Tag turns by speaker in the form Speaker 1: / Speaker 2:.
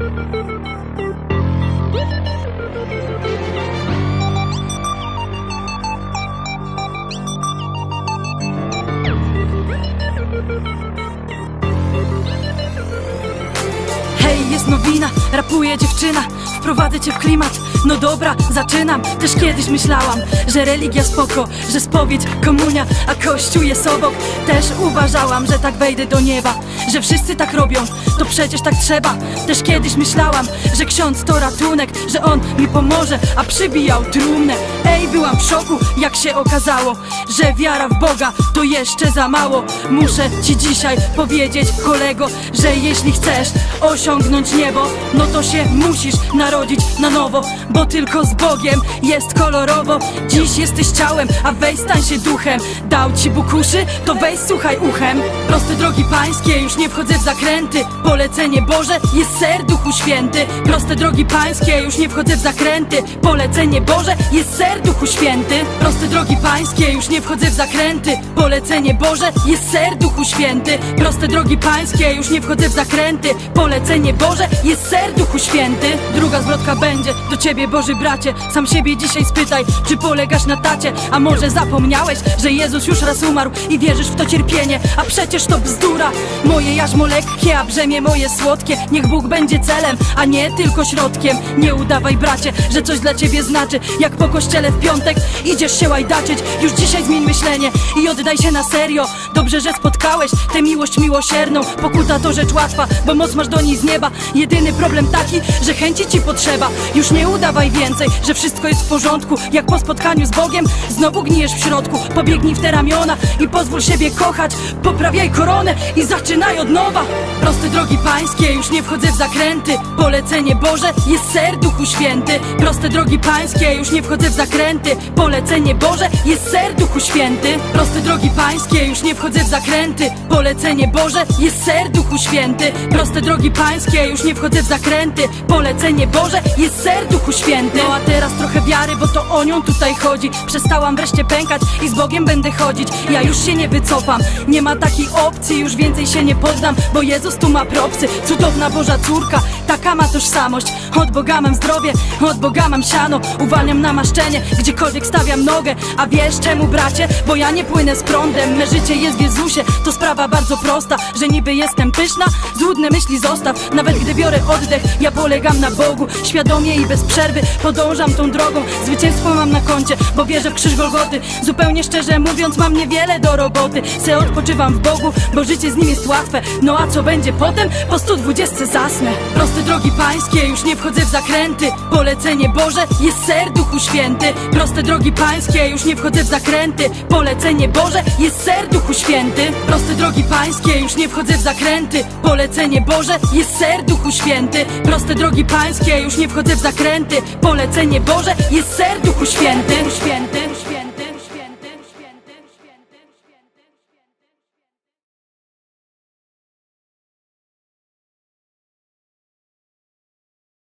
Speaker 1: Hej, jest nowina, rapuje dziewczyna wprowadzę cię w klimat. No dobra, zaczynam. Też kiedyś myślałam, że religia spoko Że spowiedź, komunia, a kościół jest obok. Też uważałam, że tak wejdę do nieba Że wszyscy tak robią, to przecież tak trzeba. Też kiedyś myślałam, że ksiądz to ratunek Że on mi pomoże, a przybijał trumnę. Ej, byłam w szoku, jak się okazało Że wiara w Boga to jeszcze za mało. Muszę ci dzisiaj powiedzieć, kolego Że jeśli chcesz osiągnąć niebo No to się musisz narodzić na nowo Bo tylko z Bogiem jest kolorowo. Dziś jesteś ciałem, a weź stań się duchem. Dał ci Bóg uszy, to weź słuchaj uchem. Proste drogi pańskie, już nie wchodzę w zakręty. Polecenie Boże jest ser Duchu Święty. Proste drogi pańskie, już nie wchodzę w zakręty. Polecenie Boże jest ser Duchu Święty. Proste drogi pańskie, już nie wchodzę w zakręty. Polecenie Boże jest ser Duchu Święty. Proste drogi pańskie, już nie wchodzę w zakręty. Polecenie Boże jest ser Duchu Święty. Druga zwrotka będzie do ciebie Boży bracie. Sam siebie dzisiaj spytaj, czy polegasz na tacie? A może zapomniałeś, że Jezus już raz umarł I wierzysz w to cierpienie, a przecież to bzdura. Moje jarzmo lekkie, a brzemię moje słodkie. Niech Bóg będzie celem, a nie tylko środkiem. Nie udawaj bracie, że coś dla ciebie znaczy. Jak po kościele w piątek idziesz się łajdaczyć Już dzisiaj zmień myślenie i oddaj się na serio. Dobrze, że spotkałeś tę miłość miłosierną. Pokuta to rzecz łatwa, bo moc masz do niej z nieba. Jedyny problem taki, że chęci ci potrzeba. Już nie udawaj więcej, że wszystko jest w porządku. Jak po spotkaniu z Bogiem, znowu gnijesz w środku. Pobiegnij w te ramiona i pozwól siebie kochać. Poprawiaj koronę i zaczynaj od nowa. Proste drogi pańskie, już nie wchodzę w zakręty. Polecenie Boże jest ser Duchu Święty. Proste drogi pańskie, już nie wchodzę w zakręty. Polecenie Boże jest ser Duchu Święty. Proste drogi pańskie, już nie wchodzę w zakręty. Polecenie Boże jest ser Duchu Święty. Proste drogi pańskie, już nie wchodzę w zakręty. Polecenie Boże jest ser Duchu Święty. No a teraz trochę wiary, bo to o nią tutaj chodzi. Przestałam wreszcie pękać i z Bogiem będę chodzić. Ja już się nie wycofam, nie ma takiej opcji Już więcej się nie poddam, bo Jezus tu ma propsy. Cudowna Boża córka, taka ma tożsamość. Od Boga mam zdrowie, od Boga mam siano. Uwalniam namaszczenie, gdziekolwiek stawiam nogę. A wiesz czemu bracie? Bo ja nie płynę z prądem. Me życie jest w Jezusie, to sprawa bardzo prosta Że niby jestem pyszna, złudne myśli zostaw. Nawet gdy biorę oddech, ja polegam na Bogu Świadomie i bez przerwy podążam tą drogą. Zwycięstwo mam na koncie, bo wierzę w krzyż Golgoty. Zupełnie szczerze mówiąc mam niewiele do roboty. Se odpoczywam w Bogu, bo życie z nim jest łatwe. No a co będzie potem? Po 120 zasnę. Proste drogi pańskie, już nie wchodzę w zakręty. Polecenie Boże jest ser Duchu Święty. Proste drogi pańskie, już nie wchodzę w zakręty. Polecenie Boże jest ser Duchu Święty. Proste drogi pańskie, już nie wchodzę w zakręty. Polecenie Boże jest ser Duchu Święty. Proste drogi pańskie, już nie wchodzę w zakręty. Polecenie Boże jest ser Duchu Święty Święty